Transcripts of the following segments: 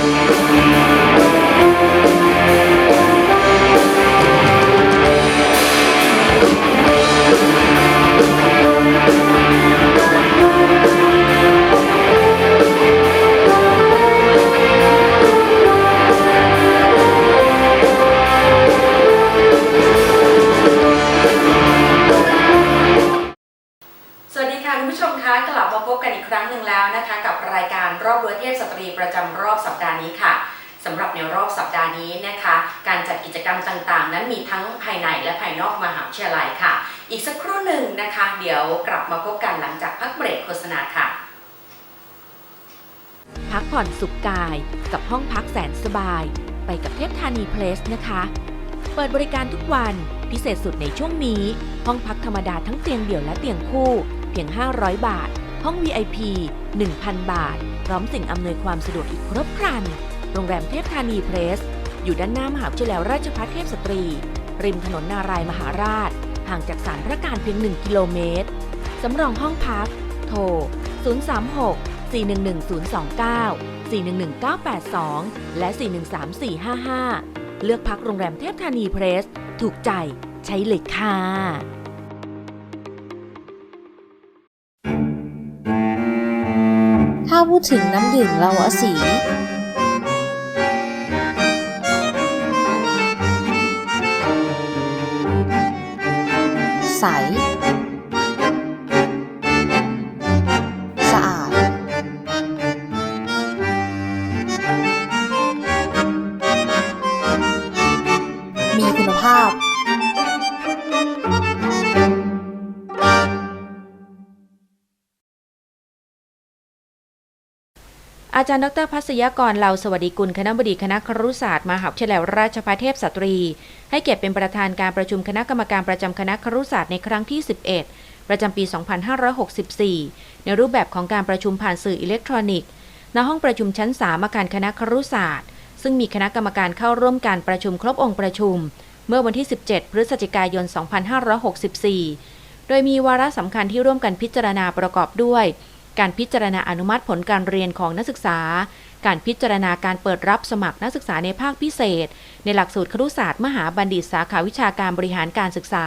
ส วิทยาลัยค่ะ อีกสักครู่หนึ่งนะคะ เดี๋ยวกลับมาพบกันหลังจากพักเบรกโฆษณาค่ะ พักผ่อนสุขกายกับห้องพักแสนสบาย ไปกับเทพธานีเพลสนะคะ เปิดบริการทุกวันพิเศษสุดในช่วงนี้ ห้องพักธรรมดาทั้งเตียงเดี่ยวและเตียงคู่ เพียง 500 บาท ห้อง VIP 1,000 บาท พร้อมสิ่งอำนวยความสะดวกอีกครบครัน โรงแรมเทพธานีเพลสอยู่ด้านหน้ามหาวิทยาลัยราชภัฏเทพสตรี ริมถนนนารายมหาราช ห่างจากสารพระการเพียง 1 กิโลเมตร สำรองห้องพัก โทร 036 411 029 411-982 และ 413-455 เลือกพักโรงแรมเทพธานีเพรส ถูกใจใช้เลยค่ะ ถ้าพูดถึงน้ำดื่มลาวาสี ใส อาจารย์ดรพัศยกรเหล่าสวัสดิกุลคณะบดีคณะครุศาสตร์มหาวิทยาลัยราชภัฏเทพสตรี ให้เกียรติเป็นประธานการประชุมคณะกรรมการประจำคณะครุศาสตร์ในครั้งที่ 11 ประจำปี 2564 ในรูปแบบของการประชุมผ่านสื่ออิเล็กทรอนิกส์ณห้องประชุมชั้น 3 อาคารคณะครุศาสตร์ ซึ่งมีคณะกรรมการเข้าร่วมการประชุมครบองค์ประชุม เมื่อวันที่ 17 พฤศจิกายน 2564 โดยมีวาระสำคัญที่ร่วมกันพิจารณาประกอบด้วย การพิจารณาอนุมัติผลการเรียนของนักศึกษา การพิจารณาการเปิดรับสมัครนักศึกษาในภาคพิเศษ ในหลักสูตรครุศาสตร์มหาบัณฑิตสาขาวิชาการบริหารการศึกษา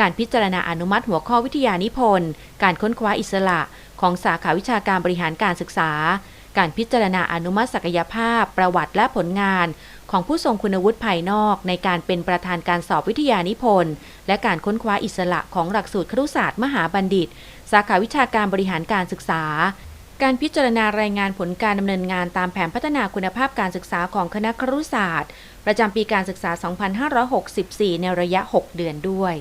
การพิจารณาอนุมัติหัวข้อวิทยานิพนธ์ การค้นคว้าอิสระ ของสาขาวิชาการบริหารการศึกษา การพิจารณาอนุมัติศักยภาพ ประวัติและผลงาน ของผู้ทรงคุณวุฒิภายนอกในการเป็นประธานการสอบวิทยานิพนธ์ และการค้นคว้าอิสระของหลักสูตรครุศาสตร์มหาบัณฑิต สาขาวิชาการบริหารการศึกษา การพิจารณารายงานผลการดำเนินงานตามแผนพัฒนาคุณภาพการศึกษาของคณะครุศาสตร์ ประจำปีการศึกษา 2564 ในระยะ 6 เดือนด้วย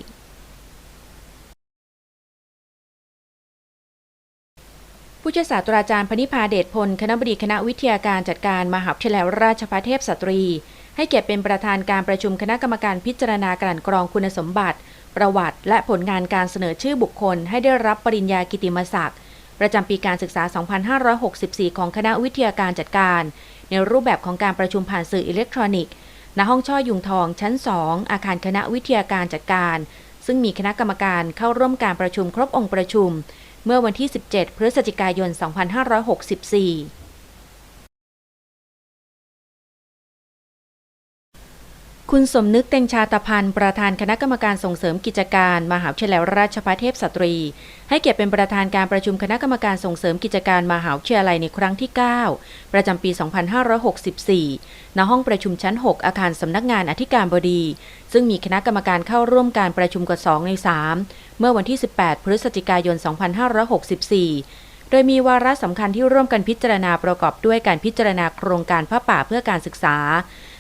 ผู้ช่วยศาสตราจารย์พนิพาเดชพล คณะบดีคณะวิทยาการจัดการมหาวิทยาลัยราชภัฏเทพสตรี ให้เกียรติเป็นประธานการประชุมคณะกรรมการพิจารณากลั่นกรองคุณสมบัติ ประวัติและผลงานการเสนอชื่อบุคคล ให้ได้รับปริญญากิติมศักดิ์ประจำปีการศึกษา 2564 ของคณะวิทยาการจัดการ ในรูปแบบของการประชุมผ่านสื่ออิเล็กทรอนิกส์ ณ ห้องช่อยุงทองชั้น 2 อาคารคณะวิทยาการจัดการ ซึ่งมีคณะกรรมการเข้าร่วมการประชุมครบองค์ประชุม เมื่อวันที่ 17 พฤศจิกายน 2564 คุณสมนึกเต็งชาตพันธ์ประธานคณะกรรมการส่งเสริมกิจการ มหาวิทยาลัยราชภัฏเทพสตรี ให้เกียรติเป็นประธานการประชุมคณะกรรมการส่งเสริมกิจการมหาวิทยาลัยในครั้งที่ 9 ประจำปี 2564 ณ ห้องประชุมชั้น 6 อาคารสำนักงานอธิการบดี ซึ่งมีคณะกรรมการเข้าร่วมการประชุมกว่า 2 ใน 3 เมื่อวันที่ 18 พฤศจิกายน 2564โดยมีวาระสำคัญที่ร่วมกันพิจารณาประกอบด้วยการพิจารณาโครงการพระป่าเพื่อการศึกษา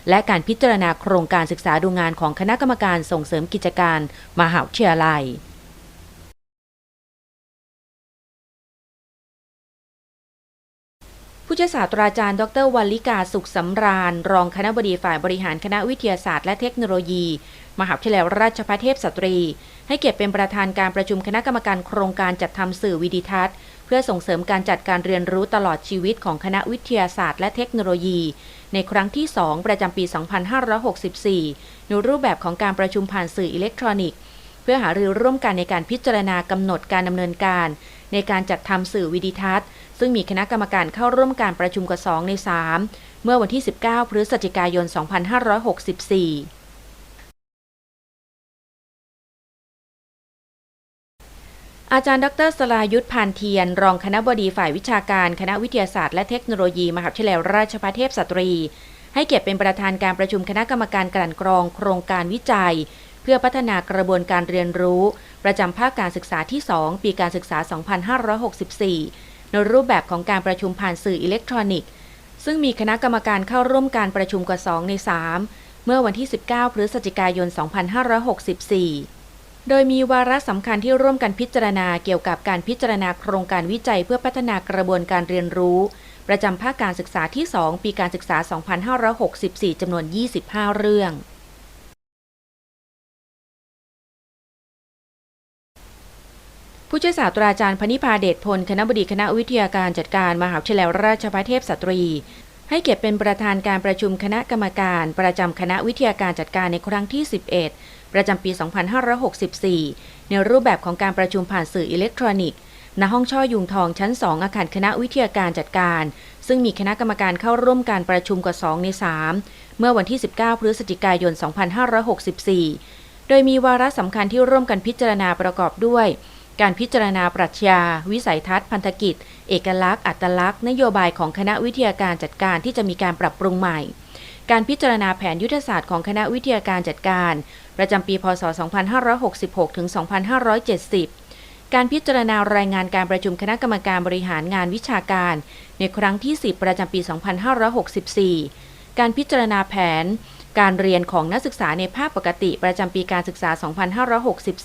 และการพิจารณาโครงการศึกษาดูงานของคณะกรรมการส่งเสริมกิจการ มหาวิทยาลัยผู้ช่วยศาสตราจารย์ ดรวัลลิกาสุขสำราญ รองคณะบดีฝ่ายบริหารคณะวิทยาศาสตร์และเทคโนโลยี มหาวิทยาลัยราชภัฏเทพสตรี ให้เกียรติเป็นประธานการประชุมคณะกรรมการโครงการจัดทำสื่อวิดิทัศน์ พื่อส่งเสริมการจัดการเรียนรู้ตลอดชีวิตของคณะวิทยาศาสตร์และเทคโนโลยี ในครั้งที่ 2 ประจำปี 2564 ในรูปแบบของการประชุมผ่านสื่ออิเล็กทรอนิกส์ เพื่อหารือร่วมกันในการพิจารณากำหนดการดำเนินการ ในการจัดทำสื่อวิดิทัศน์ ซึ่งมีคณะกรรมการเข้าร่วมการประชุมกว่า2ใน 3 เมื่อวันที่ 19 พฤศจิกายน 2564 อาจารย์ดรสลายุทธพานเทียน รองคณะบดีฝ่ายวิชาการคณะวิทยาศาสตร์และเทคโนโลยี มหาวิทยาลัยราชภัฏเทพสตรี ให้เกียรติเป็นประธานการประชุมคณะกรรมการกลั่นกรองโครงการวิจัย เพื่อพัฒนากระบวนการเรียนรู้ ประจำภาคการศึกษาที่ 2 ปีการศึกษา 2564 ในรูปแบบของการประชุมผ่านสื่ออิเล็กทรอนิกส์ ซึ่งมีคณะกรรมการเข้าร่วมการประชุมกว่า 2 ใน 3 เมื่อวันที่ 19 พฤศจิกายน 2564 โดยมีวาระสำคัญที่ร่วมกันพิจารณาเกี่ยวกับการพิจารณาโครงการวิจัยเพื่อพัฒนากระบวนการเรียนรู้ ประจำภาคการศึกษาที่ 2 ปีการศึกษา 2564 จำนวน 25 เรื่อง ผู้ช่วยศาสตราจารย์พนิพาเดชพล คณะบดีคณะวิทยาการจัดการมหาวิทยาลัยราชภัฏเทพสตรี ให้เกียรติเป็นประธานการประชุมคณะกรรมการ ประจำคณะวิทยาการจัดการในครั้งที่ 11 ประจำปี 2564 ในรูปแบบของการประชุมผ่านสื่ออิเล็กทรอนิกส์ ณ ห้องช่อยุงทองชั้น 2 อาคารคณะวิทยาการจัดการ ซึ่งมีคณะกรรมการเข้าร่วมการประชุมกว่า 2 ใน 3 เมื่อวันที่ 19 พฤศจิกายน 2564 โดยมีวาระสำคัญที่ร่วมกันพิจารณาประกอบด้วยการพิจารณาปรัชญา วิสัยทัศน์พันธกิจ เอกลักษณ์ อัตลักษณ์ นโยบายของคณะวิทยาการจัดการที่จะมีการปรับปรุงใหม่ การพิจารณาแผนยุทธศาสตร์ของคณะวิทยาการจัดการ ประจำปีพศ 2566 ถึง 2570 การพิจารณารายงานการประชุมคณะกรรมการบริหารงานวิชาการ ในครั้งที่ 10 ประจำปี 2564 การพิจารณาแผน การเรียนของนักศึกษาในภาคปกติประจำปีการศึกษา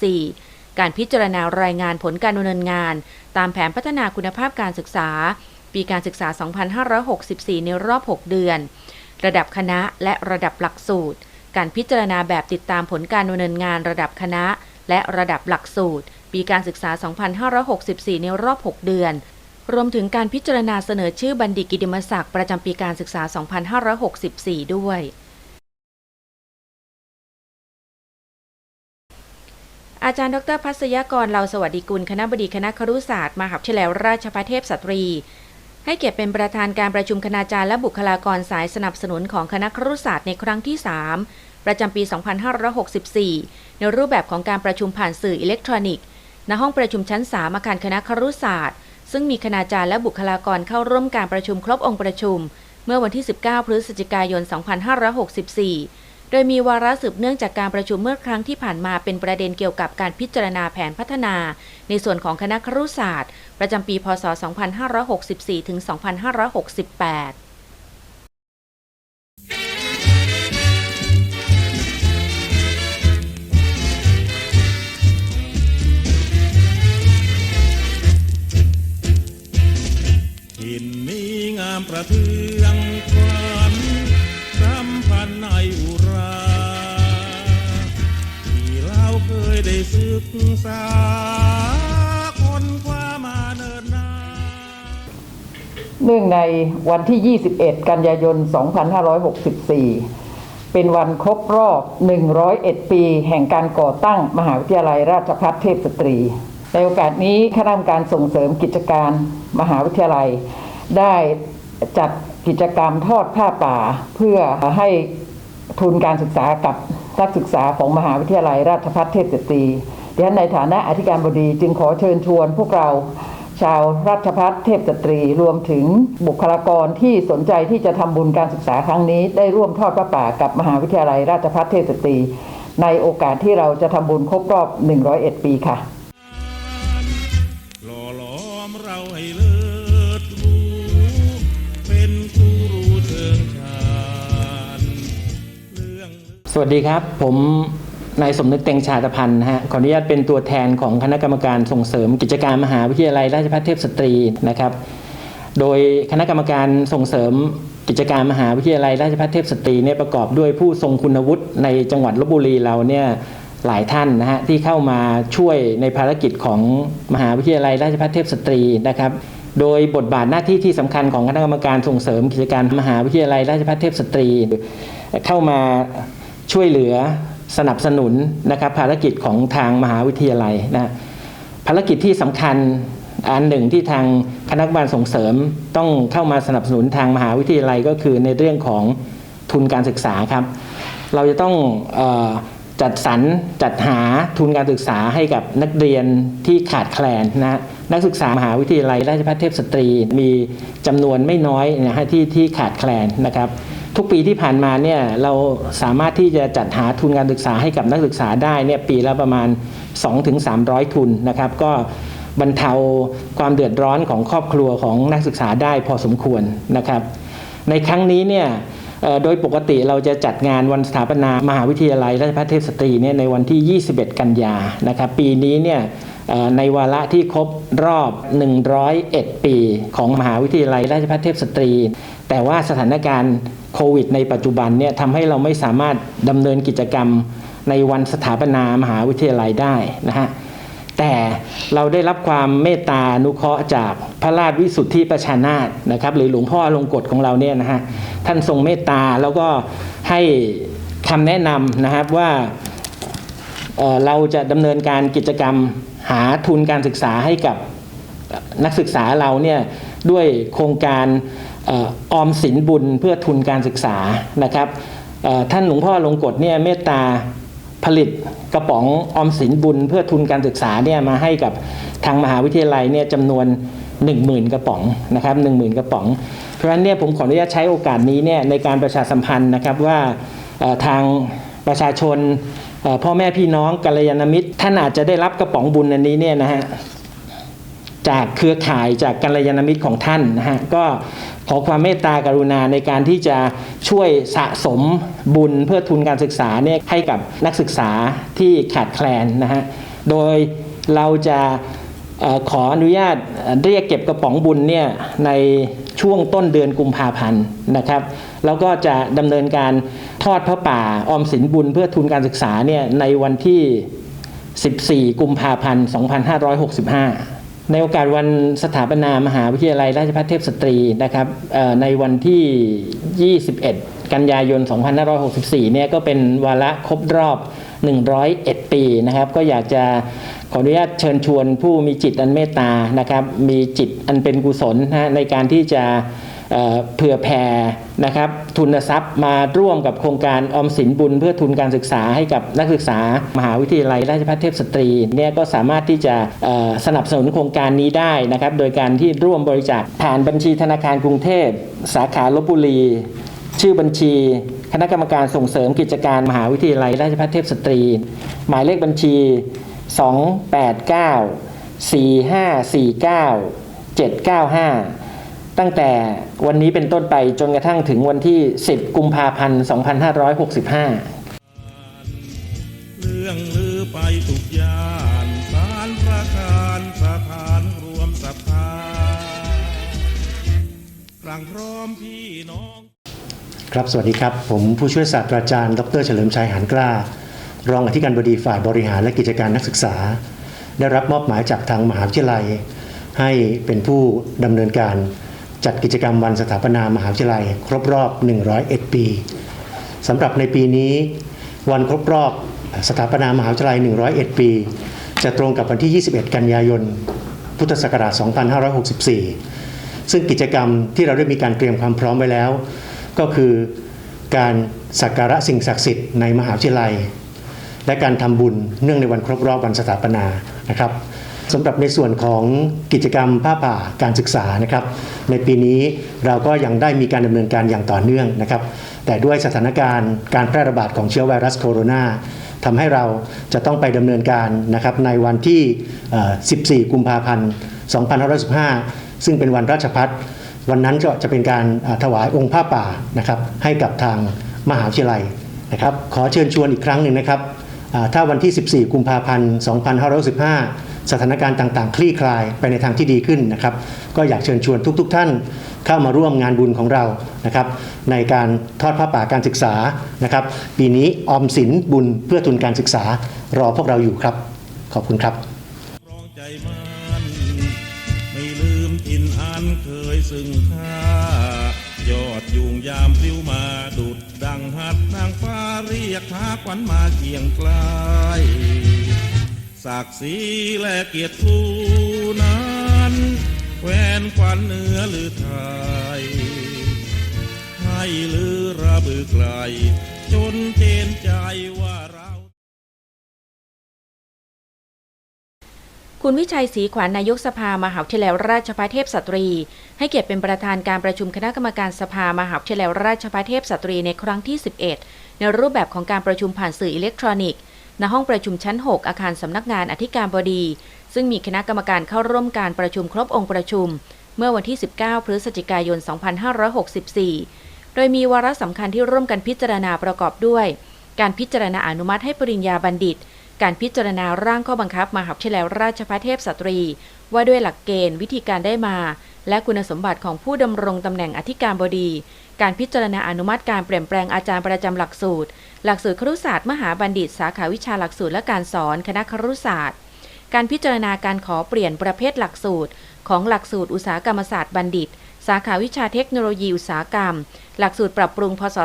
2564การพิจารณารายงานผลการดำเนินงาน ตามแผนพัฒนาคุณภาพการศึกษา ปีการศึกษา 2564 ในรอบ 6 เดือน ระดับคณะและระดับหลักสูตร การพิจารณาแบบติดตามผลการดำเนินงานระดับคณะ และระดับหลักสูตร ปีการศึกษา 2564 ในรอบ 6 เดือน รวมถึงการพิจารณาเสนอชื่อบัณฑิตกิติมศักดิ์ประจำปีการศึกษา 2564 ด้วยอาจารย์ดรพัศยกรเลาสวัสดิกุล คณะบดีคณะครุศาสตร์มหาวิทยาลัยราชภัฏเทพสตรี ให้เกียรติเป็นประธานการประชุมคณาจารย์และบุคลากรสายสนับสนุนของคณะครุศาสตร์ในครั้งที่ 3 ประจำปี 2564 ในรูปแบบของการประชุมผ่านสื่ออิเล็กทรอนิกส์ ณ ห้องประชุมชั้น 3 อาคารคณะครุศาสตร์ ซึ่งมีคณาจารย์และบุคลากรเข้าร่วมการประชุมครบองค์ประชุม เมื่อวันที่ 19 พฤศจิกายน 2564 โดยมีวาระสืบเนื่องจากการประชุมเมื่อครั้งที่ผ่านมาเป็นประเด็นเกี่ยวกับการพิจารณาแผนพัฒนา ในส่วนของคณะครุศาสตร์ ประจำปี พศ 2564 ถึง 2568ินนี้งามประทือ ได้ศึกษาคนคว้ามาเนินนานเนื่องในวันที่ 21 กันยายน 2564 เป็นวันครบรอบ 101 ปี แห่งการก่อตั้งมหาวิทยาลัยราชภัฏเทพสตรี ในโอกาสนี้คณะกรรมการส่งเสริมกิจการมหาวิทยาลัย ได้จัดกิจกรรมทอดผ้าป่าเพื่อให้ ทุนการศึกษากับนักศึกษาของมหาวิทยาลัยราชภัฏเทพสตรีดิฉันในฐานะอธิการบดีจึงขอเชิญชวนพวกเราชาวราชพัฒเทพสตรีรวมถึงบุคลากรที่สนใจที่จะทำบุญการศึกษาครั้งนี้ ได้ร่วมทอดพระป่ากับมหาวิทยาลัยราชพัฒเทพสตรี ในโอกาสที่เราจะทำบุญครบรอบ 101 ปีค่ะหล่อหลอมเราให้เล วัสดีครับ ผมนายสมนึกเต็งชาตพันธ์นะฮะขออนุญาตเป็นตัวแทนของคณะกรรมการส่งเสริม กิจการมหาวิทยาลัยราชภัฏเทพสตรีนะครับ โดยคณะกรรมการส่งเสริมกิจการมหาวิทยาลัยราชภัฏเทพสตรีเนี่ยประกอบด้วยผู้ทรงคุณวุฒิในจังหวัดลบบุรีเราเนี่ยหลายท่านนะฮะที่เข้ามาช่วยในภารกิจของมหาวิทยาลัยราชภัฏเทพสตรีนะครับ โดยบทบาทหน้าที่ที่สำคัญของคณะกรรมการส่งเสริมกิจการมหาวิทยาลัยราชภัฏเทพสตรี เข้ามา ช่วยเหลือสนับสนุนนะครับภารกิจของทางมหาวิทยาลัยนะภารกิจที่สำคัญอันหนึ่งที่ทางคณะกรรมการส่งเสริมต้องเข้ามาสนับสนุนทางมหาวิทยาลัยก็คือในเรื่องของทุนการศึกษาครับ เราจะต้องออจัดสรรจัดหาทุนการศึกษาให้กับนักเรียนที่ขาดแคลนนะฮะนักศึกษามหาวิทยาลัยราชภัฏเทพสตรีมีจำนวนไม่น้อยนะฮะที่ที่ขาดแคลนนะครับ ทุกปีที่ผ่านมาเนี่ยเราสามารถที่จะจัดหาทุนการศึกษาให้กับนักศึกษาได้เนี่ยปีละประมาณ 2-300 ทุนนะครับ ก็บรรเทาความเดือดร้อนของครอบครัวของนักศึกษาได้พอสมควรนะครับ ในครั้งนี้เนี่ยโดยปกติเราจะจัดงานวันสถาปนามหาวิทยาลัยราชภัฏเทพสตรีเนี่ยในวันที่ 21 กันยานะครับ ปีนี้เนี่ยในวาระที่ครบรอบ 101 ปี ของมหาวิทยาลัยราชภัฏเทพสตรี แต่ว่าสถานการณ์โควิดในปัจจุบันเนี่ยทำให้เราไม่สามารถดำเนินกิจกรรมในวันสถาปนามหาวิทยาลัยได้นะฮะแต่เราได้รับความเมตตาอนุเคราะห์จากพระราชวิสุทธิประชานาถนะครับ หรือหลวงพ่อลงกฎของเราเนี่ยนะฮะท่านทรงเมตตาแล้วก็ให้คำแนะนำนะครับว่าเเราจะดำเนินการกิจกรรมหาทุนการศึกษาให้กับนักศึกษาเราเนี่ยด้วยโครงการ ออมสินบุญเพื่อทุนการศึกษานะครับท่านหลวงพ่อลงกฎเนี่ยเมตตาผลิตกระป๋องออมสินบุญเพื่อทุนการศึกษาเนี่ยมาให้กับทางมหาวิทยาลัยเนี่ยจำนวน 10,000 กระป๋องนะครับ10,000 กระป๋อง เพราะฉะนั้นเนี่ยผมขออนุญาตใช้โอกาสนี้เนี่ยในการประชาสัมพันธ์นะครับว่าทางประชาชนพ่อแม่พี่น้องกัลยาณมิตร ท่านอาจจะได้รับกระป๋องบุญอันนี้เนี่ยนะฮะ จากเครือข่ายจากกัลยาณมิตรของท่านนะฮะก็ขอความเมตตากรุณาในการที่จะช่วยสะสมบุญเพื่อทุนการศึกษาเนี่ยให้กับนักศึกษาที่ขาดแคลนนะฮะโดยเราจะขออนุญาตเรียกเก็บกระป๋องบุญเนี่ยในช่วงต้นเดือนกุมภาพันธ์นะครับ แล้วก็จะดำเนินการทอดพระป่าออมสินบุญเพื่อทุนการศึกษาเนี่ยในวันที่ 14 กุมภาพันธ์ 2565 ในโอกาสวันสถาปนามหาวิทยาลัยราชภัฏเทพสตรีนะครับในวันที่ 21 กันยายน 2564 เนี่ยก็เป็นวาระครบรอบ 101 ปีนะครับ ก็อยากจะขออนุญาตเชิญชวนผู้มีจิตอันเมตตานะครับ มีจิตอันเป็นกุศลนะในการที่จะ เผื่อแผ่นะครับทุนทรัพย์มาร่วมกับโครงการออมสินบุญ เพื่อทุนการศึกษาให้กับนักศึกษา มหาวิทยาลัยราชภัฏเทพสตรีเนี่ยก็สามารถที่จะสนับสนุนโครงการนี้ได้นะครับโดยการที่ร่วมบริจาคผ่านบัญชีธนาคารกรุงเทพ สาขาลบบุรี ชื่อบัญชี คณะกรรมการส่งเสริมกิจการมหาวิทยาลัยราชภัฏเทพสตรี หมายเลขบัญชี 289 4549 795 ตั้งแต่วันนี้เป็นต้นไปจนกระทั่งถึงวันที่ 10 กุมภาพันธ์ 2565 เรื่องลือไปทุกยานสารประการสถานรวมศรัทธากลางพร้อมพี่น้อง ครับสวัสดีครับ ผมผู้ช่วยศาสตราจารย์ ดรเฉลิมชัยหานกล้า รองอธิการบดีฝ่ายบริหารและกิจการนักศึกษา ได้รับมอบหมายจากทางมหาวิทยาลัย ให้เป็นผู้ดำเนินการ จัดกิจกรรมวันสถาปนามหาวิทยาลัย ครบรอบ 101 ปีสำหรับในปีนี้ วันครบรอบสถาปนามหาวิทยาลัย 101 ปี จะตรงกับวันที่ 21 กันยายน พุทธศักราช 2564 ซึ่งกิจกรรมที่เราได้มีการเตรียมความพร้อมไว้แล้ว ก็คือการสักการะสิ่งศักดิ์สิทธิ์ในมหาวิทยาลัย และการทำบุญเนื่องในวันครบรอบวันสถาปนานะครับ สำหรับในส่วนของกิจกรรมผ้าป่าการศึกษานะครับ ในปีนี้เราก็ยังได้มีการดำเนินการอย่างต่อเนื่องนะครับ แต่ด้วยสถานการณ์การแพร่ระบาดของเชื้อไวรัสโคโรนาทำให้เราจะต้องไปดำเนินการนะครับในวันที่ 14 กุมภาพันธ์2515 ซึ่งเป็นวันราชพัฒวันนั้นก็จะเป็นการถวายองค์ผ้าป่านะครับ ให้กับทางมหาวิทยาลัยนะครับ ขอเชิญชวนอีกครั้งหนึ่งนะครับถ้าวันที่ 14 กุมภาพันธ์2515 สถานการณ์ต่างๆ คลี่คลายไปในทางที่ดีขึ้นนะครับ ก็อยากเชิญชวนทุกๆท่านเข้ามาร่วมงานบุญของเรานะครับในการทอดผ้าป่าการศึกษานะครับ ปีนี้ออมสินบุญเพื่อทุนการศึกษารอพวกเราอยู่ครับ ขอบคุณครับรองใจมันไม่ลืมถิ่นอันเคยซึ่งค่ายอดยุงยามปลิวมาดุดดังหัดนางฟ้าเรียกหาขวัญมาเคียงไกล ศักดิ์ศรีและเกียรติภูนั้นแควนควันเหนือหรือไทย ให้ลือระบือไกล จนเจนใจว่าเรา คุณวิชัยศรีขวัญนายกสภามหาวิทยาลัยราชภัฏเทพสตรี ให้เกียรติเป็นประธานการประชุมคณะกรรมการสภามหาวิทยาลัยราชภัฏเทพสตรีในครั้งที่ 11 ในรูปแบบของการประชุมผ่านสื่ออิเล็กทรอนิกส์ ณห้องประชุมชั้น 6 อาคารสำนักงานอธิการบดี ซึ่งมีคณะกรรมการเข้าร่วมการประชุมครบองค์ประชุม เมื่อวันที่ 19 พฤศจิกายน 2564 โดยมีวาระสำคัญที่ร่วมกันพิจารณาประกอบด้วย การพิจารณาอนุมัติให้ปริญญาบัณฑิต การพิจารณาร่างข้อบังคับมหาวิทยาลัยราชภัฏเทพสตรี ว่าด้วยหลักเกณฑ์วิธีการได้มา และคุณสมบัติของผู้ดำรงตำแหน่งอธิการบดี การพิจารณาอนุมัติการเปลี่ยนแปลงอาจารย์ประจำหลักสูตร หลักสูตรครุศาสตร์มหาบัณฑิต สาขาวิชาหลักสูตรและการสอนคณะครุศาสตร์ การพิจารณาการขอเปลี่ยนประเภทหลักสูตร ของหลักสูตรอุตสาหกรรมศาสตร์บัณฑิต สาขาวิชาเทคโนโลยีอุตสาหกรรม หลักสูตรปรับปรุงพศ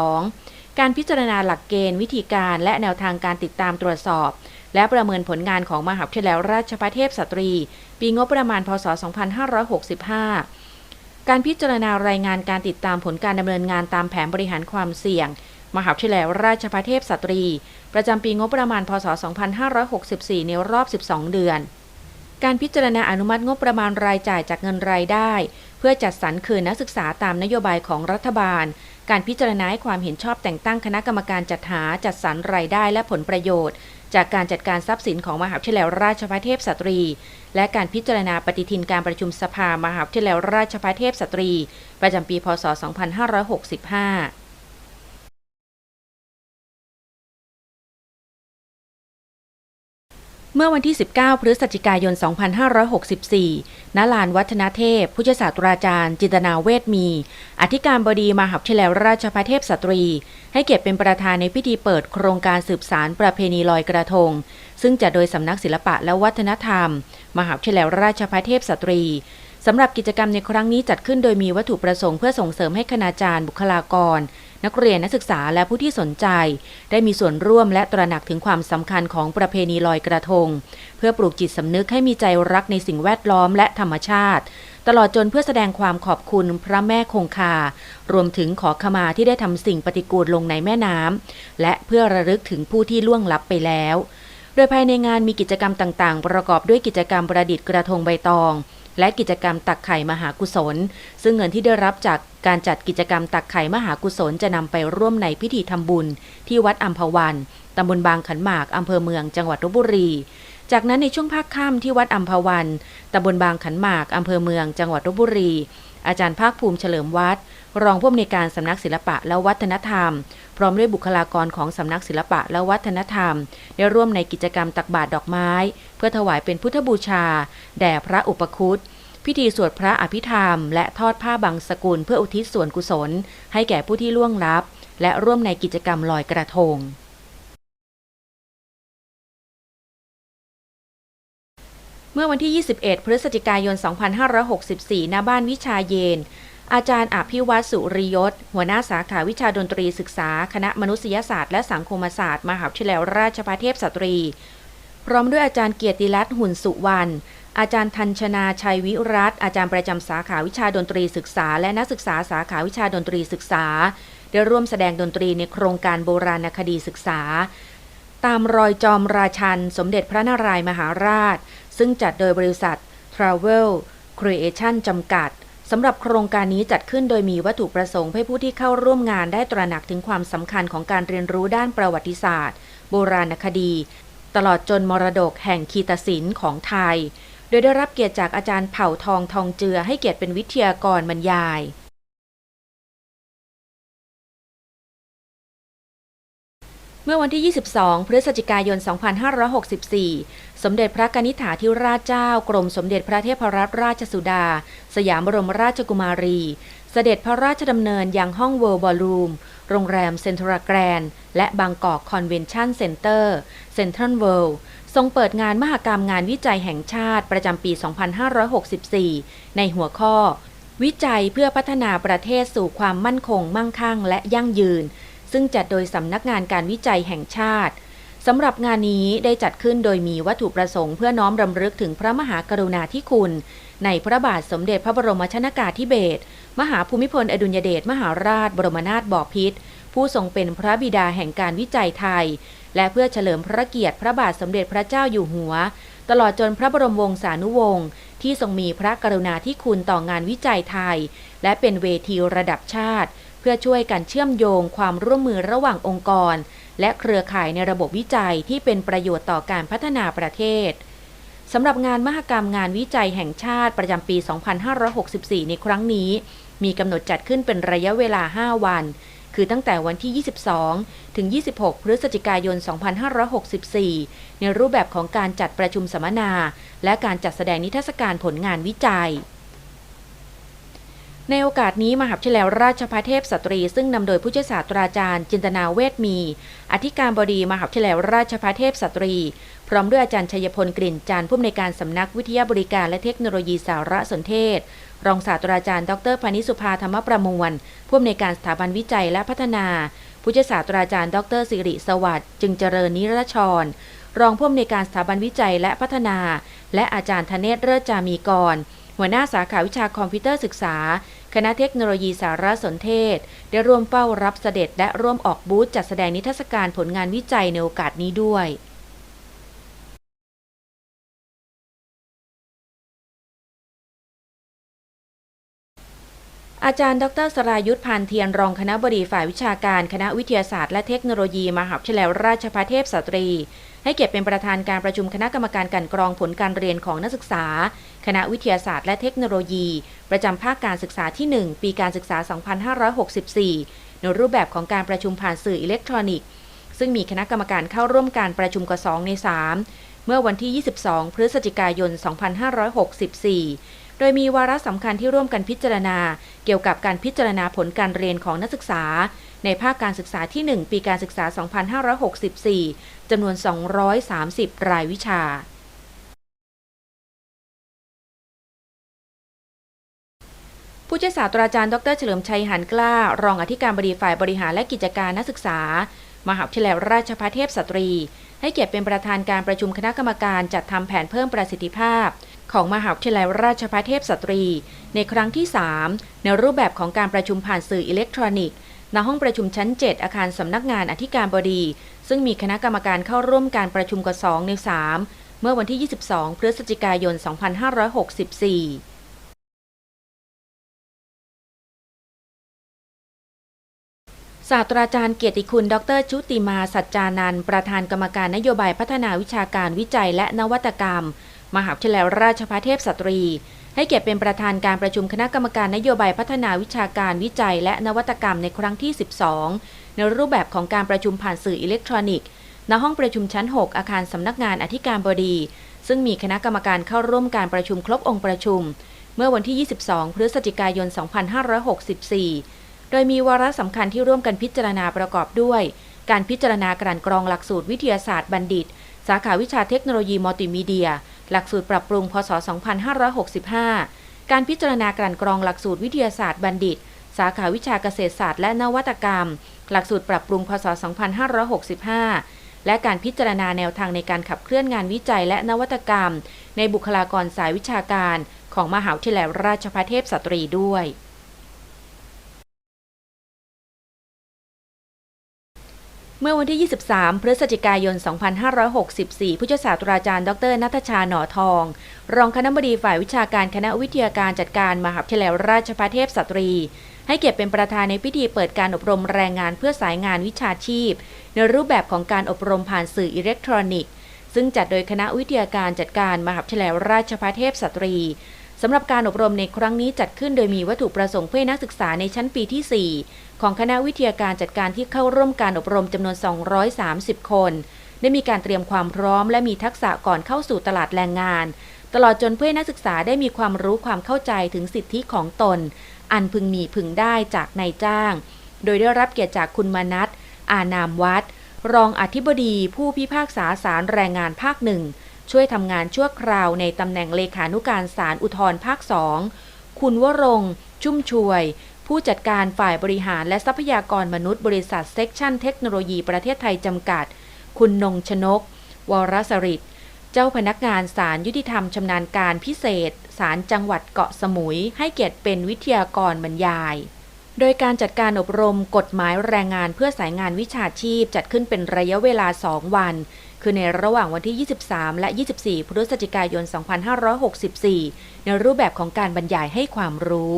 2562 การพิจารณาหลักเกณฑ์วิธีการและแนวทางการติดตามตรวจสอบ และประเมินผลงานของมหาวิทยาลัยราชภัฏเทพสตรี ปีงบประมาณพศ 2565 การพิจารณารายงานการติดตามผลการดำเนินงานตามแผนบริหารความเสี่ยง มหาวิทยาลัยราชภัฏเทพสตรี ประจำปีงบประมาณ พศ 2564 ในรอบ 12 เดือน การพิจารณาอนุมัติงบประมาณรายจ่ายจากเงินรายได้ เพื่อจัดสรรคืนนักศึกษาตามนโยบายของรัฐบาล การพิจารณาให้ความเห็นชอบแต่งตั้งคณะกรรมการจัดหาจัดสรรรายได้และผลประโยชน์ จากการจัดการทรัพย์สินของมหาวิทยาลัยราชภัฏเทพสตรี และการพิจารณาปฏิทินการประชุมสภามหาวิทยาลัยราชภัฏเทพสตรี ประจำปี พศ 2565 เมื่อวันที่ 19 พฤศจิกายน 2564 ณ ลานวัฒนเทพ ผู้ช่วยศาสตราจารย์ จินตนาเวทมี อธิการบดีมหาวิทยาลัยราชภัฏเทพสตรี ให้เกียรติเป็นประธานในพิธีเปิดโครงการสืบสารประเพณีลอยกระทง ซึ่งจัดโดยสำนักศิลปะและวัฒนธรรม มหาวิทยาลัยราชภัฏเทพสตรีสำหรับกิจกรรมในครั้งนี้จัดขึ้นโดยมีวัตถุประสงค์เพื่อส่งเสริมให้คณาจารย์บุคลากร นักเรียนนักศึกษาและผู้ที่สนใจ ได้มีส่วนร่วมและตระหนักถึงความสำคัญของประเพณีลอยกระทง เพื่อปลูกจิตสำนึกให้มีใจรักในสิ่งแวดล้อมและธรรมชาติ ตลอดจนเพื่อแสดงความขอบคุณพระแม่คงคา รวมถึงขอขมาที่ได้ทำสิ่งปฏิกูลลงในแม่น้ำและเพื่อระลึกถึงผู้ที่ล่วงลับไปแล้ว โดยภายในงานมีกิจกรรมต่างๆ ประกอบด้วยกิจกรรมประดิษฐ์กระทงใบตอง และกิจกรรมตักไข่มหากุศล ซึ่งเงินที่ได้รับจากการจัดกิจกรรมตักไข่มหากุศลจะนำไปร่วมในพิธีทำบุญ ที่วัดอัมพวันตำบลบางขันหมากอำเภอเมืองจังหวัดลบบุรี จากนั้นในช่วงภาคค่ำที่วัดอัมพวันตำบลบางขันหมากอำเภอเมืองจังหวัดลบบุรี อาจารย์ภาคภูมิเฉลิมวัดรองผู้อำนวยการสำนักศิลปะและวัฒนธรรม ร้อมด้วยบุคลากรของสำนักศิลปะและวัฒนธรรม ได้ร่วมในกิจกรรมตักบาตรดอกไม้ เพื่อถวายเป็นพุทธบูชา แด่พระอุปคุตพิธีสวดพระอภิธรรม และทอดผ้าบางสกุลเพื่ออุทิศส่วนกุศล ให้แก่ผู้ที่ล่วงลับ และร่วมในกิจกรรมลอยกระทงเมื่อวันที่ 21 พฤศจิกายน 2564 ณ บ้านวิชาเยน อาจารย์อภิวัตสุริยศ หัวหน้าสาขาวิชาดนตรีศึกษา คณะมนุษยศาสตร์และสังคมศาสตร์ มหาวิทยาลัยราชภัฏเทพสตรี พร้อมด้วยอาจารย์เกียรติรัตน์หุ่นสุวรรณ อาจารย์ธัญชนาชัยวิรัต อาจารย์ประจำสาขาวิชาดนตรีศึกษา และนักศึกษาสาขาวิชาดนตรีศึกษา ได้ร่วมแสดงดนตรีในโครงการโบราณคดีศึกษา ตามรอยจอมราชัน สมเด็จพระนารายมหาราช ซึ่งจัดโดยบริษัท Travel Creation จำกัด สำหรับโครงการนี้จัดขึ้นโดยมีวัตถุประสงค์ให้ผู้ที่เข้าร่วมงานได้ตระหนักถึงความสำคัญของการเรียนรู้ด้านประวัติศาสตร์ โบราณคดี ตลอดจนมรดกแห่งคีตศิลป์ของไทย โดยได้รับเกียรติจากอาจารย์เผ่าทองทองเจือให้เกียรติเป็นวิทยากรบรรยายเมื่อวันที่ 22 พฤศจิกายน 2564 สมเด็จพระกนิษฐาธิราชเจ้า กรมสมเด็จพระเทพรัตนราชสุดา สยามบรมราชกุมารี เสด็จพระราชดำเนินยังห้องเวิลด์บอลลูม โรงแรมเซ็นทรัลแกรนด์และบางกอกคอนเวนชั่นเซ็นเตอร์เซ็นทรัลเวิลด์ทรงเปิดงานมหกรรมงานวิจัยแห่งชาติประจำปี 2564 ในหัวข้อ วิจัยเพื่อพัฒนาประเทศสู่ความมั่นคง มั่งคั่ง และยั่งยืน ซึ่งจัดโดยสำนักงานการวิจัยแห่งชาติสำหรับงานนี้ได้จัดขึ้นโดยมีวัตถุประสงค์เพื่อน้อมรำลึกถึงพระมหากรุณาธิคุณ ในพระบาทสมเด็จพระบรมชนากาธิเบศรมหาภูมิพลอดุลยเดชมหาราชบรมนาถบพิตรผู้ทรงเป็นพระบิดาแห่งการวิจัยไทย และเพื่อเฉลิมพระเกียรติพระบาทสมเด็จพระเจ้าอยู่หัว ตลอดจนพระบรมวงศานุวงศ์ที่ทรงมีพระกรุณาธิคุณต่องานวิจัยไทย และเป็นเวทีระดับชาติ เพื่อช่วยกันเชื่อมโยงความร่วมมือระหว่างองค์กร และเครือข่ายในระบบวิจัยที่เป็นประโยชน์ต่อการพัฒนาประเทศ สำหรับงานมหกรรมงานวิจัยแห่งชาติประจำปี 2564 ในครั้งนี้ มีกำหนดจัดขึ้นเป็นระยะเวลา 5 วัน คือตั้งแต่วันที่ 22 ถึง 26 พฤศจิกายน 2564 ในรูปแบบของการจัดประชุมสัมมนา และการจัดแสดงนิทรรศการผลงานวิจัย ในโอกาสนี้มหาวิทยาลัยราชภัฏเทพสตรี ซึ่งนำโดยผู้ช่วยศาสตราจารย์ จินตนาเวทมี อธิการบดีมหาวิทยาลัยราชภัฏเทพสตรี พร้อมด้วยอาจารย์ชัยพลกลิ่นจันทร์ผู้อำนวยการสำนักวิทยาบริการและเทคโนโลยีสารสนเทศ รองศาสตราจารย์ ดรพานิสุภาธรรมประมวลผู้อำนวยการสถาบันวิจัยและพัฒนา ผู้ช่วยศาสตราจารย์ ดรสิริสวัสดิ์จึงเจริญนิรชรรองผู้อำนวยการสถาบันวิจัยและพัฒนา และอาจารย์ธเนศเลิศจามีกร หัวหน้าสาขาวิชาคอมพิวเตอร์ศึกษา คณะเทคโนโลยีสารสนเทศ ได้ร่วมเป้ารับเสด็จและร่วมออกบูธจัดแสดงนิทรรศการผลงานวิจัยในโอกาสนี้ด้วย อาจารย์ ดรสรายุทธพานเทียนรองคณะบดีฝ่ายวิชาการ คณะวิทยาศาสตร์และเทคโนโลยี มหาวิทยาลัยราชภัฏเทพสตรี ให้เกียรติเป็นประธานการประชุมคณะกรรมการกลันกรองผลการเรียนของนักศึกษา คณะวิทยาศาสตร์และเทคโนโลยี ประจำภาคการศึกษาที่ 1 ปีการศึกษา 2564 ในรูปแบบของการประชุมผ่านสื่ออิเล็กทรอนิกส์ ซึ่งมีคณะกรรมการเข้าร่วมการประชุมกว่า2ใน 3 เมื่อวันที่ 22 พฤศจิกายน 2564 โดยมีวาระสำคัญที่ร่วมกันพิจารณา เกี่ยวกับการพิจารณาผลการเรียนของนักศึกษา ในภาคการศึกษาที่ 1 ปีการศึกษา 2564จำนวน 230 รายวิชาผู้ช่วยศาสตราจารย์ดรเฉลิมชัยหันกล้า รองอธิการบดีฝ่ายบริหารและกิจการนักศึกษา มหาวิทยาลัยราชภัฏเทพสตรี ให้เกียรติเป็นประธานการประชุมคณะกรรมการจัดทำแผนเพิ่มประสิทธิภาพ ของมหาวิทยาลัยราชภัฏเทพสตรี ในครั้งที่ 3 ในรูปแบบของการประชุมผ่านสื่ออิเล็กทรอนิกส์ณห้องประชุมชั้น 7 อาคารสำนักงานอธิการบดี ซึ่งมีคณะกรรมการเข้าร่วมการประชุมกว่า2ใน 3 เมื่อวันที่ 22 พฤศจิกายน 2564ศาสตราจารย์เกียรติคุณ ดร ชุติมา สัจจานันท์ประธานกรรมการนโยบายพัฒนาวิชาการวิจัยและนวัตกรรม มหาวิทยาลัยราชภัฏเทพสตรี ให้เกียรติเป็นประธานการประชุมคณะกรรมการนโยบายพัฒนาวิชาการวิจัย และนวัตกรรมในครั้งที่ 12 ในรูปแบบของการประชุมผ่านสื่ออิเล็กทรอนิกส์ณห้องประชุมชั้น 6 อาคารสำนักงานอธิการบดี ซึ่งมีคณะกรรมการเข้าร่วมการประชุมครบองค์ประชุม เมื่อวันที่ 22 พฤศจิกายน 2564 โดยมีวาระสำคัญที่ร่วมกันพิจารณาประกอบด้วย การพิจารณากลั่นกรองหลักสูตรวิทยาศาสตร์บัณฑิต สาขาวิชาเทคโนโลยีมัลติมีเดีย หลักสูตรปรับปรุงพศ 2565 การพิจารณากลั่นกรองหลักสูตรวิทยาศาสตร์บัณฑิต สาขาวิชาเกษตรศาสตร์และนวัตกรรม หลักสูตรปรับปรุงพศ 2565 และการพิจารณาแนวทางในการขับเคลื่อนงานวิจัยและนวัตกรรม ในบุคลากรสายวิชาการ ของมหาวิทยาลัยราชภัฏเทพสตรีด้วย เมื่อวันที่ 23 พฤศจิกายน 2564 ผู้ช่วยศาสตราจารย์ ดรนัทชา หนอทอง รองคณบดีฝ่ายวิชาการคณะวิทยาการจัดการมหาวิทยาลัยราชภัฏเทพสตรี ให้เกียรติเป็นประธานในพิธีเปิดการอบรมแรงงานเพื่อสายงานวิชาชีพ ในรูปแบบของการอบรมผ่านสื่ออิเล็กทรอนิกส์ ซึ่งจัดโดยคณะวิทยาการจัดการมหาวิทยาลัยราชภัฏเทพสตรีสำหรับการอบรมในครั้งนี้จัดขึ้นโดยมีวัตถุประสงค์เพื่อนักศึกษาในชั้นปีที่ 4 ของคณะวิทยาการจัดการที่เข้าร่วมการอบรมจำนวน 230 คน ได้มีการเตรียมความพร้อม และมีทักษะก่อนเข้าสู่ตลาดแรงงาน ตลอดจนเพื่อนักศึกษาได้มีความรู้ความเข้าใจถึงสิทธิของตน อันพึงมีพึงได้จากนายจ้าง โดยได้รับเกียรติจากคุณมนัทอานามวัดรองอธิบดีผู้พิพากษาศาลแรงงานภาคหนึ่งช่วยทำงานชั่วคราวในตำแหน่งเลขานุการศาลอุทธรภาคสองคุณวรงชุ่มช่วย ผู้จัดการฝ่ายบริหารและทรัพยากรมนุษย์บริษัทเซ็กชันเทคโนโลยีประเทศไทยจำกัด คุณนงชนก วรสริตเจ้าพนักงานศาลยุติธรรมชำนาญการพิเศษศาลจังหวัดเกาะสมุย ให้เกียรติเป็นวิทยากรบรรยาย โดยการจัดการอบรมกฎหมายแรงงานเพื่อสายงานวิชาชีพจัดขึ้นเป็นระยะเวลา 2 วัน คือในระหว่างวันที่ 23 และ 24 พฤศจิกายน 2564 ในรูปแบบของการบรรยายให้ความรู้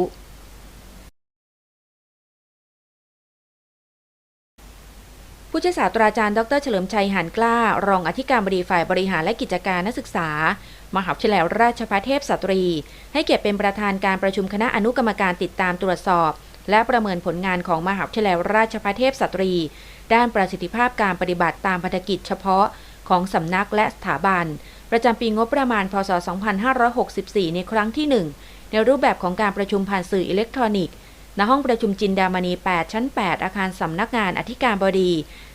ผู้ช่วยศาสตราจารย์ ดรเฉลิมชัยหานกล้า รองอธิการบดีฝ่ายบริหารและกิจการนักศึกษา มหาวิทยาลัยราชภัฏเทพสตรี ให้เกียรติเป็นประธานการประชุมคณะอนุกรรมการติดตามตรวจสอบ และประเมินผลงานของมหาวิทยาลัยราชภัฏเทพสตรี ด้านประสิทธิภาพการปฏิบัติตามพันธกิจเฉพาะของสำนักและสถาบัน ประจำปีงบประมาณ พศ 2564 ในครั้งที่ 1 ในรูปแบบของการประชุมผ่านสื่ออิเล็กทรอนิกส์ ณห้องประชุมจินดามณี 8 ชั้น 8 อาคารสำนักงานอธิการบดี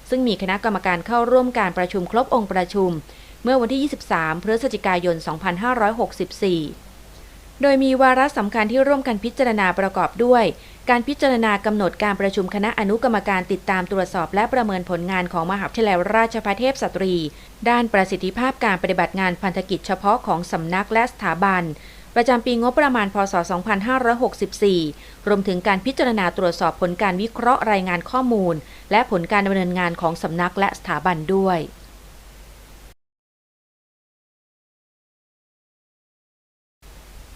ซึ่งมีคณะกรรมการเข้าร่วมการประชุมครบองค์ประชุม เมื่อวันที่ 23 พฤศจิกายน 2564 โดยมีวาระสำคัญที่ร่วมกันพิจารณาประกอบด้วย การพิจารณากำหนดการประชุมคณะอนุกรรมการติดตามตรวจสอบและประเมินผลงานของมหาวิทยาลัยราชภัฏเทพสตรี ด้านประสิทธิภาพการปฏิบัติงานพันธกิจเฉพาะของสำนักและสถาบัน ประจำปีงบประมาณพศ 2564 รวมถึงการพิจารณาตรวจสอบผลการวิเคราะห์รายงานข้อมูล และผลการดำเนินงานของสำนักและสถาบันด้วย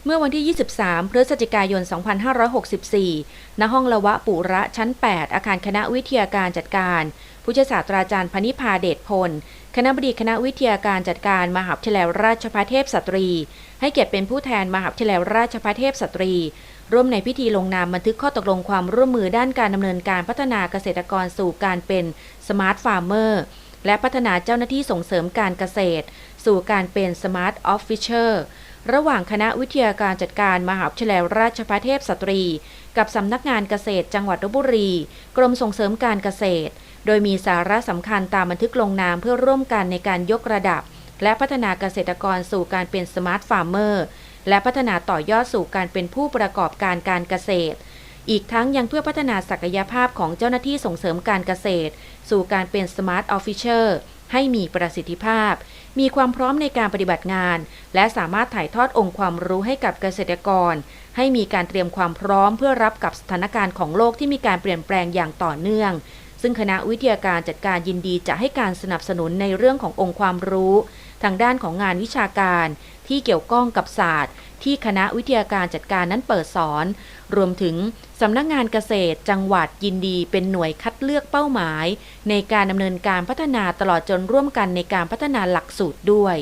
เมื่อวันที่ 23 พฤศจิกายน 2564 ณ ห้องละวะปุระชั้น 8 อาคารคณะวิทยาการจัดการ ผู้ช่วยศาสตราจารย์พนิพาเดชพล คณะบดีคณะวิทยาการจัดการมหาวิทยาลัยราชภัฏเทพสตรี ให้เกียรติเป็นผู้แทนมหาวิทยาลัยราชภัฏเทพสตรี ร่วมในพิธีลงนามบันทึกข้อตกลงความร่วมมือด้านการดำเนินการพัฒนาเกษตรกรสู่การเป็นสมาร์ทฟาร์มเมอร์และพัฒนาเจ้าหน้าที่ส่งเสริมการเกษตร สู่การเป็นสมาร์ทออฟฟิเชอร์ระหว่างคณะวิทยาการจัดการมหาวิทยาลัยราชภัฏเทพสตรี กับสำนักงานเกษตรจังหวัดลบบุรี กรมส่งเสริมการเกษตร โดยมีสาระสำคัญตามบันทึกลงนามเพื่อร่วมกันในการยกระดับ และพัฒนาเกษตรกรสู่การเป็นสมาร์ทฟาร์มเมอร์และพัฒนาต่อยอดสู่การเป็นผู้ประกอบการการเกษตร อีกทั้งยังเพื่อพัฒนาศักยภาพของเจ้าหน้าที่ส่งเสริมการเกษตร สู่การเป็นสมาร์ทออฟฟิเชอร์ให้มีประสิทธิภาพ มีความพร้อมในการปฏิบัติงาน และสามารถถ่ายทอดองค์ความรู้ให้กับเกษตรกร ให้มีการเตรียมความพร้อมเพื่อรับกับสถานการณ์ของโลกที่มีการเปลี่ยนแปลงอย่างต่อเนื่อง ซึ่งคณะวิทยาการจัดการยินดีจะให้การสนับสนุนในเรื่องขององค์ความรู้ ทางด้านของงานวิชาการ ที่เกี่ยวข้องกับศาสตร์ ที่คณะวิทยาการจัดการนั้นเปิดสอน รวมถึงสำนักงานเกษตร จังหวัดยินดี เป็นหน่วยคัดเลือกเป้าหมาย ในการดำเนินการพัฒนาตลอดจนร่วมกันในการพัฒนาหลักสูตรด้วย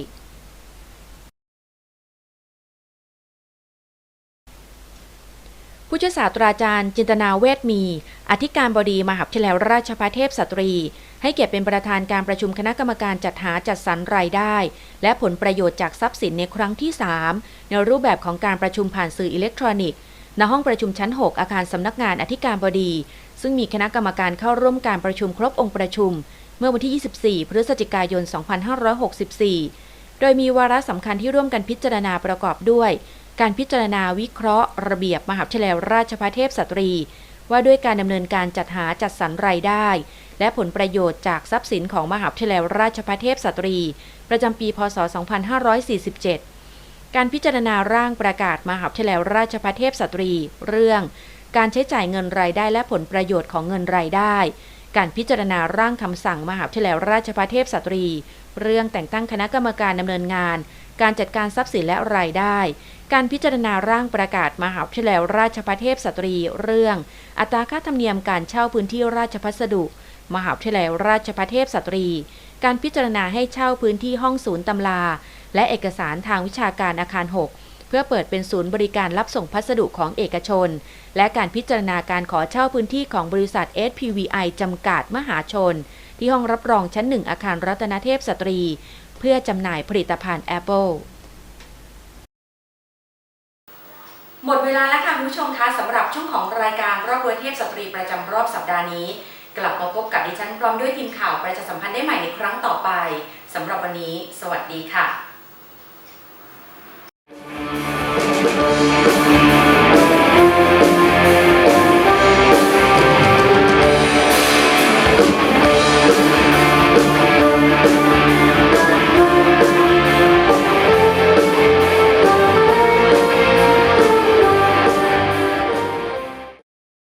ผู้ช่วยศาสตราจารย์จินตนาเวทมี อธิการบดีมหาวิทยาลัยราชภัฏเทพสตรี ให้เกียรติเป็นประธานการประชุมคณะกรรมการจัดหาจัดสรรรายได้ และผลประโยชน์จากทรัพย์สินในครั้งที่ 3 ในรูปแบบของการประชุมผ่านสื่ออิเล็กทรอนิกส์ณห้องประชุมชั้น 6 อาคารสำนักงานอธิการบดี ซึ่งมีคณะกรรมการเข้าร่วมการประชุมครบองค์ประชุม เมื่อวันที่ 24 พฤศจิกายน 2564 โดยมีวาระสำคัญที่ร่วมกันพิจารณาประกอบด้วย การพิจารณาวิเคราะห์ระเบียบมหาวิทยาลัยราชภัฏเทพสตรี ว่าด้วยการดำเนินการจัดหาจัดสรรรายได้ และผลประโยชน์จากทรัพย์สินของมหาวิทยาลัยราชภัฏเทพสตรี ประจำปี พศ 2547 การพิจารณาร่างประกาศมหาวิทยาลัยราชภัฏเทพสตรี เรื่องการใช้จ่ายเงินรายได้และผลประโยชน์ของเงินรายได้ การพิจารณาร่างคำสั่งมหาวิทยาลัยราชภัฏเทพสตรี เรื่องแต่งตั้งคณะกรรมการดำเนินงาน การจัดการทรัพย์สินและรายได้ การพิจารณาร่างประกาศมหาวิทยาลัยราชภัฏเทพสตรีเรื่อง อัตราค่าธรรมเนียมการเช่าพื้นที่ราชพัสดุ มหาวิทยาลัยราชภัฏเทพสตรี การพิจารณาให้เช่าพื้นที่ห้องศูนย์ตำรา และเอกสารทางวิชาการอาคาร 6เพื่อเปิดเป็นศูนย์บริการรับส่งพัสดุของเอกชน และการพิจารณาการขอเช่าพื้นที่ของบริษัท SPVI จำกัดมหาชน ที่ห้องรับรองชั้นหนึ่งอาคารรัตนเทพสตรี เพื่อจำหน่ายผลิตภัณฑ์ Apple หมดเวลาแล้วค่ะคุณผู้ชมคะสำหรับช่วงของรายการรอบเวเทพสตรีประจำรอบสัปดาห์นี้ กลับมาพบกับดิฉันพร้อมด้วยทีมข่าวประชาสัมพันธ์ได้ใหม่ในครั้งต่อไปสำหรับวันนี้ สวัสดีค่ะ